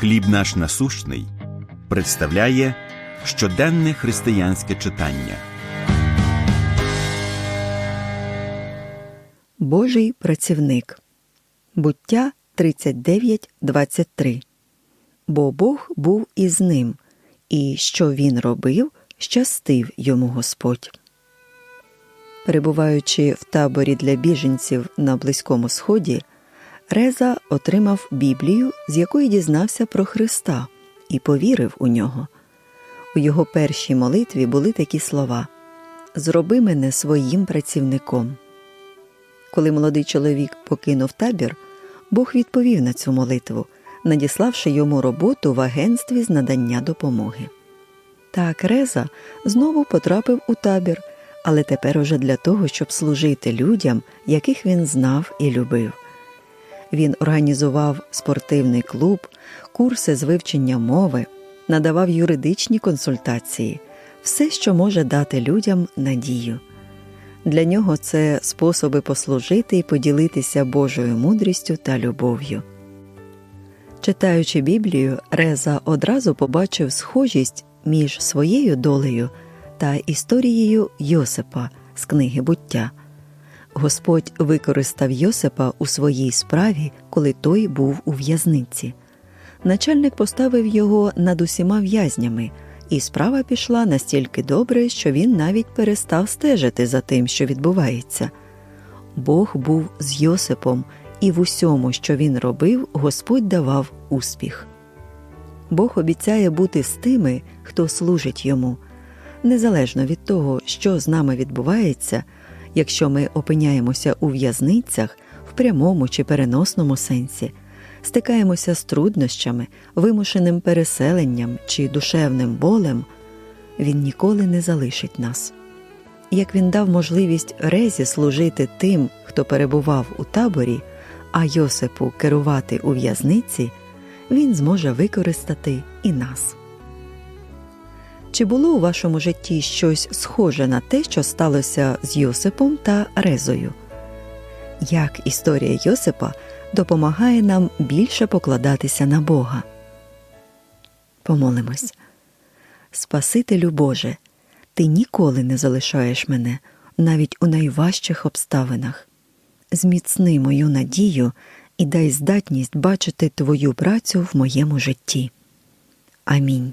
Хліб наш насущний представляє щоденне християнське читання. Божий працівник. Буття 39.23. Бо Бог був із ним, і що він робив, щастив йому Господь. Перебуваючи в таборі для біженців на Близькому Сході, Реза отримав Біблію, з якої дізнався про Христа і повірив у нього. У його першій молитві були такі слова Зроби мене своїм працівником. Коли молодий чоловік покинув табір, Бог відповів на цю молитву, надіславши йому роботу в агентстві з надання допомоги. Так Реза знову потрапив у табір, але тепер уже для того, щоб служити людям, яких він знав і любив. Він організував спортивний клуб, курси з вивчення мови, надавав юридичні консультації, все, що може дати людям надію. Для нього це способи послужити і поділитися Божою мудрістю та любов'ю. Читаючи Біблію, Реза одразу побачив схожість між своєю долею та історією Йосипа з книги буття. Господь використав Йосипа у своїй справі, коли той був у в'язниці. Начальник поставив його над усіма в'язнями, і справа пішла настільки добре, що він навіть перестав стежити за тим, що відбувається. Бог був з Йосипом, і в усьому, що він робив, Господь давав успіх. Бог обіцяє бути з тими, хто служить йому, незалежно від того, що з нами відбувається, якщо ми опиняємося у в'язницях в прямому чи переносному сенсі, стикаємося з труднощами, вимушеним переселенням чи душевним болем, Він ніколи не залишить нас. Як він дав можливість Резі служити тим, хто перебував у таборі, а Йосипу керувати у в'язниці, він зможе використати і нас. Чи було у вашому житті щось схоже на те, що сталося з Йосипом та Резою? Як історія Йосипа допомагає нам більше покладатися на Бога? Помолимось. Спасителю Боже, Ти ніколи не залишаєш мене навіть у найважчих обставинах. Зміцни мою надію і дай здатність бачити Твою працю в моєму житті. Амінь.